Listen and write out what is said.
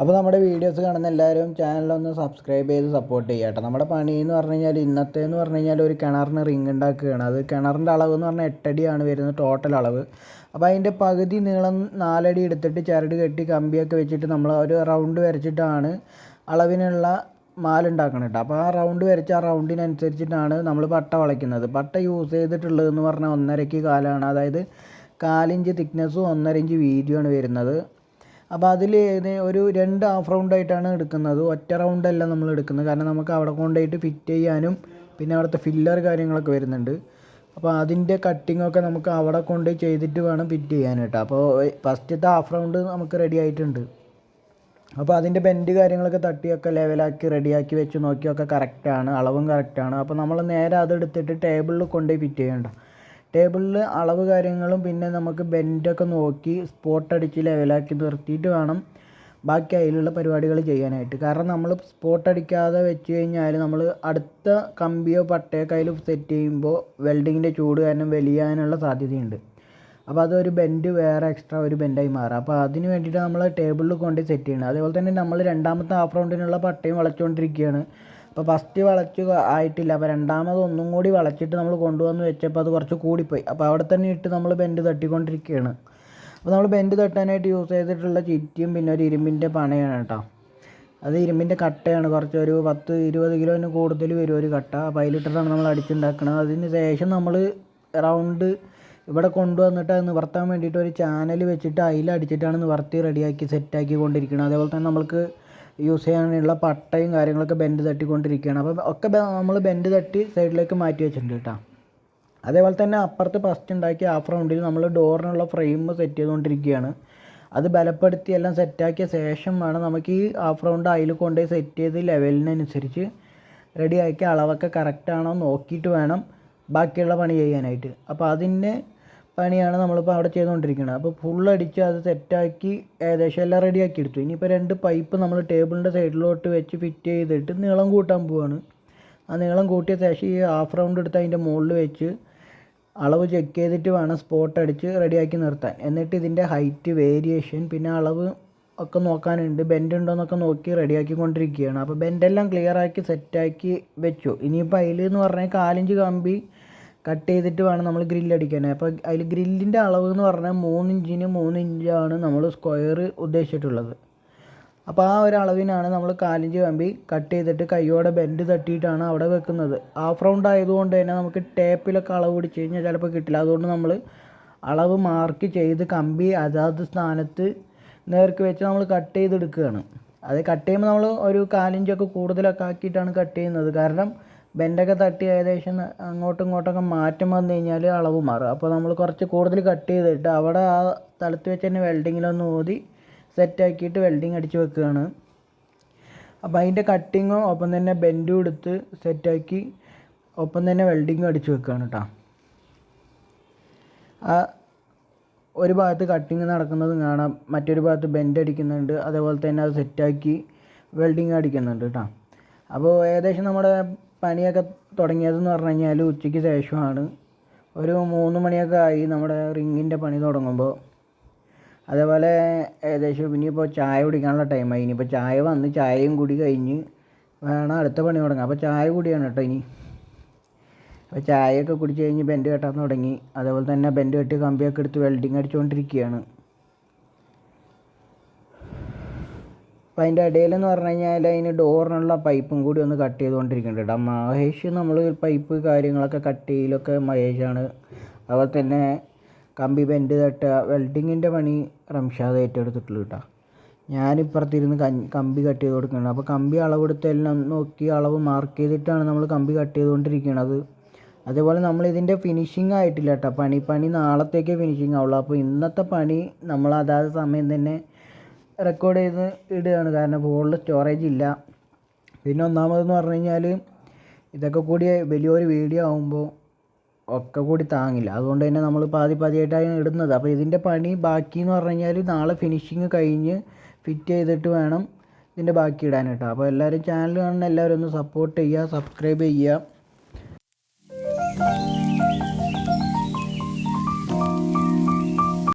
അപ്പോൾ നമ്മുടെ വീഡിയോസ് കാണുന്ന എല്ലാവരും ചാനലൊന്ന് സബ്സ്ക്രൈബ് ചെയ്ത് സപ്പോർട്ട് ചെയ്യുക കേട്ടോ. നമ്മുടെ പണി എന്ന് പറഞ്ഞു കഴിഞ്ഞാൽ ഇന്നത്തെ എന്ന് പറഞ്ഞു കഴിഞ്ഞാൽ ഒരു കിണറിന് റിങ് ഉണ്ടാക്കുകയാണ്. അത് കിണറിന്റെ അളവ് എന്ന് പറഞ്ഞാൽ എട്ടടിയാണ് വരുന്നത് ടോട്ടൽ അളവ്. അപ്പോൾ അതിന്റെ പകുതി നീളം നാലടി എടുത്തിട്ട് ചരട് കെട്ടി കമ്പിയൊക്കെ വെച്ചിട്ട് നമ്മൾ ഒരു റൗണ്ട് വരച്ചിട്ടാണ് അളവിനുള്ള മാലുണ്ടാക്കണം കേട്ടോ. അപ്പോൾ ആ റൗണ്ട് വരച്ച ആ റൗണ്ടിനനുസരിച്ചിട്ടാണ് നമ്മൾ പട്ട വളയ്ക്കുന്നത്. പട്ട യൂസ് ചെയ്തിട്ടുള്ളതെന്ന് പറഞ്ഞാൽ ഒന്നരയ്ക്ക് കാലാണ്. അതായത് കാലിഞ്ച് തിക്നെസ്സും ഒന്നര ഇഞ്ച് വീതിയുമാണ് വരുന്നത്. അപ്പോൾ അതിൽ ഒരു രണ്ട് ഹാഫ് റൗണ്ട് ആയിട്ടാണ് എടുക്കുന്നത്. ഒറ്റ റൗണ്ട് അല്ല നമ്മൾ എടുക്കുന്നത്. കാരണം നമുക്ക് അവിടെ കൊണ്ടുപോയിട്ട് ഫിറ്റ് ചെയ്യാനും പിന്നെ അവിടുത്തെ ഫില്ലർ കാര്യങ്ങളൊക്കെ വരുന്നുണ്ട്. അപ്പോൾ അതിന്റെ കട്ടിങ്ങൊക്കെ നമുക്ക് അവിടെ കൊണ്ട് ചെയ്തിട്ട് വേണം ഫിറ്റ് ചെയ്യാൻ കേട്ടോ. അപ്പോൾ ഫസ്റ്റത്തെ ഹാഫ് റൗണ്ട് നമുക്ക് റെഡി ആയിട്ടുണ്ട്. അപ്പോൾ അതിന്റെ ബെൻഡ് കാര്യങ്ങളൊക്കെ തട്ടിയൊക്കെ ലെവലാക്കി റെഡിയാക്കി വെച്ച് നോക്കിയൊക്കെ കറക്റ്റാണ് അളവും കറക്റ്റാണ് അപ്പോൾ നമ്മൾ നേരെ അതെടുത്തിട്ട് ടേബിളിൽ കൊണ്ടുപോയി ഫിറ്റ് ചെയ്യണ്ട ടേബിളിൽ അളവ് കാര്യങ്ങളും പിന്നെ നമുക്ക് ബെൻഡൊക്കെ നോക്കി സ്പോട്ട് അടിച്ച് ലെവലാക്കി നിർത്തിയിട്ട് വേണം ബാക്കി അതിലുള്ള പരിപാടികൾ ചെയ്യാനായിട്ട്. കാരണം നമ്മൾ സ്പോട്ട് അടിക്കാതെ വെച്ച് കഴിഞ്ഞാൽ നമ്മൾ അടുത്ത കമ്പിയോ പട്ടയോ കയ്യിൽ സെറ്റ് ചെയ്യുമ്പോൾ വെൽഡിങ്ങിന്റെ ചൂട് കാരണം വലിയാനുള്ള സാധ്യതയുണ്ട്. അപ്പോൾ അതൊരു ബെൻഡ് വേറെ എക്സ്ട്രാ ഒരു ബെൻഡായി മാറും. അപ്പോൾ അതിന് വേണ്ടിയിട്ട് നമ്മൾ ടേബിളിൽ കൊണ്ട് സെറ്റ് ചെയ്യണം അതേപോലെ തന്നെ നമ്മൾ രണ്ടാമത്തെ ഹാഫ് റൗണ്ടിനുള്ള പട്ടയും വളച്ചുകൊണ്ടിരിക്കുകയാണ് അപ്പോൾ ഫസ്റ്റ് വളച്ച് ആയിട്ടില്ല. അപ്പോൾ രണ്ടാമത് ഒന്നും കൂടി വളച്ചിട്ട് നമ്മൾ കൊണ്ടുവന്ന് വെച്ചപ്പോൾ അത് കുറച്ച് കൂടിപ്പോയി. അപ്പോൾ അവിടെ തന്നെ ഇട്ട് നമ്മൾ ബെൻഡ് തട്ടിക്കൊണ്ടിരിക്കുകയാണ്. അപ്പോൾ നമ്മൾ ബെൻഡ് തട്ടാനായിട്ട് യൂസ് ചെയ്തിട്ടുള്ള ചിറ്റിയും പിന്നെ ഒരു ഇരുമ്പിന്റെ പണയാണ് കേട്ടോ. അത് ഇരുമ്പിന്റെ കട്ടയാണ്. കുറച്ച് ഒരു പത്ത് ഇരുപത് കിലോന് കൂടുതൽ വരും ഒരു കട്ട. അപ്പോൾ അതിലിട്ടിട്ടാണ് നമ്മൾ അടിച്ചുണ്ടാക്കുന്നത് അതിന് ശേഷം നമ്മൾ റൗണ്ട് ഇവിടെ കൊണ്ടുവന്നിട്ട് അത് നിവർത്താൻ വേണ്ടിയിട്ട് ഒരു ചാനൽ വെച്ചിട്ട് അതിലടിച്ചിട്ടാണ് നിവർത്തി റെഡിയാക്കി സെറ്റാക്കി കൊണ്ടിരിക്കുന്നത് അതേപോലെ തന്നെ നമ്മൾക്ക് യൂസ് ചെയ്യാനുള്ള പട്ടയും കാര്യങ്ങളൊക്കെ ബെൻഡ് തട്ടിക്കൊണ്ടിരിക്കുകയാണ്. അപ്പോൾ ഒക്കെ നമ്മൾ ബെൻഡ് തട്ടി സൈഡിലേക്ക് മാറ്റി വെച്ചിട്ടുണ്ട് കേട്ടോ. അതേപോലെ തന്നെ അപ്പുറത്ത് ഫസ്റ്റ് ഉണ്ടാക്കിയ ഹാഫ് റൗണ്ടിൽ നമ്മൾ ഡോറിനുള്ള ഫ്രെയിം സെറ്റ് ചെയ്തുകൊണ്ടിരിക്കുകയാണ്. അത് ബലപ്പെടുത്തി എല്ലാം സെറ്റാക്കിയ ശേഷം വേണം നമുക്ക് ഈ ഹാഫ് റൗണ്ട് അതിൽ കൊണ്ടുപോയി സെറ്റ് ചെയ്ത് ലെവലിനനുസരിച്ച് റെഡിയാക്കി അളവൊക്കെ കറക്റ്റാണോ നോക്കിയിട്ട് വേണം ബാക്കിയുള്ള പണി ചെയ്യാനായിട്ട്. അപ്പോൾ അതിന്റെ പണിയാണ് നമ്മളിപ്പോൾ അവിടെ ചെയ്തുകൊണ്ടിരിക്കുന്നത് അപ്പോൾ ഫുൾ അടിച്ച് അത് സെറ്റാക്കി ഏകദേശം എല്ലാം റെഡിയാക്കി എടുത്തു. ഇനിയിപ്പോൾ രണ്ട് പൈപ്പ് നമ്മൾ ടേബിളിന്റെ സൈഡിലോട്ട് വെച്ച് ഫിറ്റ് ചെയ്തിട്ട് നീളം കൂട്ടാൻ പോവാണ്. ആ നീളം കൂട്ടിയ ശേഷം ഈ ഹാഫ് റൗണ്ട് എടുത്ത് അതിന്റെ മുകളിൽ വെച്ച് അളവ് ചെക്ക് ചെയ്തിട്ട് വേണം സ്പോട്ട് അടിച്ച് റെഡിയാക്കി നിർത്താൻ. എന്നിട്ട് ഇതിന്റെ ഹൈറ്റ് വേരിയേഷൻ പിന്നെ അളവ് ഒക്കെ നോക്കാനുണ്ട്. ബെൻഡ് ഉണ്ടോയെന്നൊക്കെ നോക്കി റെഡിയാക്കി കൊണ്ടിരിക്കുകയാണ് അപ്പോൾ ബെൻഡെല്ലാം ക്ലിയർ ആക്കി സെറ്റാക്കി വെച്ചു. ഇനിയിപ്പോൾ അതിൽ എന്ന് പറഞ്ഞാൽ കാലിഞ്ച് കമ്പി കട്ട് ചെയ്തിട്ട് വേണം നമ്മൾ ഗ്രില്ല് ഗ്രില്ലടിക്കാൻ അപ്പോൾ അതിൽ ഗ്രില്ലിന്റെ അളവ് എന്ന് പറഞ്ഞാൽ മൂന്ന് ഇഞ്ചിന് മൂന്ന് ഇഞ്ചാണ് നമ്മൾ സ്ക്വയർ ഉദ്ദേശിച്ചിട്ടുള്ളത്. അപ്പോൾ ആ ഒരു അളവിനാണ് നമ്മൾ കാലിഞ്ച് കമ്പി കട്ട് ചെയ്തിട്ട് കൈയോടെ ബെൻഡ് തട്ടിയിട്ടാണ് അവിടെ വെക്കുന്നത്. ഹാഫ് റൗണ്ട് ആയതുകൊണ്ട് തന്നെ നമുക്ക് ടേപ്പിലൊക്കെ അളവ് പിടിച്ച് കഴിഞ്ഞാൽ ചിലപ്പോൾ കിട്ടില്ല. അതുകൊണ്ട് നമ്മൾ അളവ് മാർക്ക് ചെയ്ത് കമ്പി അതാത് സ്ഥാനത്ത് നേർക്ക് വെച്ച് നമ്മൾ കട്ട് ചെയ്തെടുക്കുകയാണ്. അത് കട്ട് ചെയ്യുമ്പോൾ നമ്മൾ ഒരു കാലിഞ്ചൊക്കെ കൂടുതലൊക്കെ ആക്കിയിട്ടാണ് കട്ട് ചെയ്യുന്നത്. കാരണം ബെൻഡൊക്കെ തട്ടി ഏകദേശം അങ്ങോട്ടും ഇങ്ങോട്ടൊക്കെ മാറ്റം വന്നു കഴിഞ്ഞാൽ അളവ് മാറും. അപ്പോൾ നമ്മൾ കുറച്ച് കൂടുതൽ കട്ട് ചെയ്തിട്ട് അവിടെ ആ സ്ഥലത്ത് വെച്ച് തന്നെ വെൽഡിങ്ങിലൊന്ന് ഊതി സെറ്റാക്കിയിട്ട് വെൽഡിങ് അടിച്ച് വെക്കുകയാണ്. അപ്പോൾ അതിന്റെ കട്ടിങ്ങും ഒപ്പം തന്നെ ബെൻഡും എടുത്ത് സെറ്റാക്കി ഒപ്പം തന്നെ വെൽഡിങ്ങും അടിച്ച് വെക്കുകയാണ് കേട്ടോ. ആ ഒരു ഭാഗത്ത് കട്ടിങ് നടക്കുന്നത് കാണാം. മറ്റൊരു ഭാഗത്ത് ബെൻഡ് അടിക്കുന്നുണ്ട്. അതേപോലെ തന്നെ അത് സെറ്റാക്കി വെൽഡിങ് അടിക്കുന്നുണ്ട് കേട്ടോ. അപ്പോൾ ഏകദേശം നമ്മുടെ പണിയൊക്കെ തുടങ്ങിയതെന്ന് പറഞ്ഞു കഴിഞ്ഞാൽ ഉച്ചയ്ക്ക് ശേഷമാണ്. ഒരു മൂന്ന് മണിയൊക്കെ ആയി നമ്മുടെ റിങ്ങിന്റെ പണി തുടങ്ങുമ്പോൾ അതേപോലെ ഏകദേശം ഇനിയിപ്പോൾ ചായ കുടിക്കാനുള്ള ടൈമായി ഇനിയിപ്പോൾ ചായ വന്ന് ചായയും കൂടി കഴിഞ്ഞ് വേണം അടുത്ത പണി തുടങ്ങാം അപ്പോൾ ചായ കൂടിയാണ് കേട്ടോ ഇനി. അപ്പോൾ ചായയൊക്കെ കുടിച്ച് കഴിഞ്ഞ് ബെൻഡ് കെട്ടാൻ തുടങ്ങി. അതേപോലെ തന്നെ ബെൻഡ് കെട്ടി കമ്പിയൊക്കെ എടുത്ത് വെൽഡിങ് അടിച്ചുകൊണ്ടിരിക്കുകയാണ് അപ്പം അതിന്റെ ഇടയിലെന്ന് പറഞ്ഞു കഴിഞ്ഞാൽ അതിന് ഡോറിനുള്ള പൈപ്പും കൂടി ഒന്ന് കട്ട് ചെയ്തുകൊണ്ടിരിക്കുന്നുണ്ട് മഹേഷ് നമ്മൾ പൈപ്പ് കാര്യങ്ങളൊക്കെ കട്ട് ചെയ്യലൊക്കെ മഹേഷാണ്. അതുപോലെ തന്നെ കമ്പി ബെൻഡ് തട്ടുക വെൽഡിങ്ങിന്റെ പണി റംഷാദ് ഏറ്റെടുത്തിട്ടുള്ളൂ കേട്ടോ ഞാനിപ്പുറത്തിരുന്ന് കമ്പി കട്ട് ചെയ്ത് കൊടുക്കുന്നുണ്ട്. അപ്പോൾ കമ്പി അളവ് എല്ലാം നോക്കി അളവ് മാർക്ക് ചെയ്തിട്ടാണ് നമ്മൾ കമ്പി കട്ട് ചെയ്തുകൊണ്ടിരിക്കുന്നത് അതേപോലെ നമ്മൾ ഇതിന്റെ ഫിനിഷിംഗ് ആയിട്ടില്ല കേട്ടോ പണി പണി നാളത്തേക്കേ ഫിനിഷിംഗ് ആവുള്ളൂ. അപ്പോൾ ഇന്നത്തെ പണി നമ്മൾ അതാത് സമയം തന്നെ റെക്കോർഡ് ചെയ്ത് ഇടുകയാണ്. കാരണം ഫോണിൽ സ്റ്റോറേജ് ഇല്ല. പിന്നെ ഒന്നാമതെന്ന് പറഞ്ഞു കഴിഞ്ഞാൽ ഇതൊക്കെ കൂടി വലിയൊരു വീഡിയോ ആകുമ്പോൾ ഒക്കെ കൂടി താങ്ങില്ല. അതുകൊണ്ട് തന്നെ നമ്മൾ പാതി പാതിയായിട്ടാണ് ഇടുന്നത്. അപ്പോൾ ഇതിന്റെ പണി ബാക്കി എന്ന് പറഞ്ഞു കഴിഞ്ഞാൽ നാളെ ഫിനിഷിങ് കഴിഞ്ഞ് ഫിറ്റ് ചെയ്തിട്ട് വേണം ഇതിന്റെ ബാക്കി ഇടാൻ കേട്ടോ അപ്പോൾ എല്ലാവരും ചാനൽ കാണുന്ന എല്ലാവരും ഒന്ന് സപ്പോർട്ട് ചെയ്യുക സബ്സ്ക്രൈബ് ചെയ്യുക.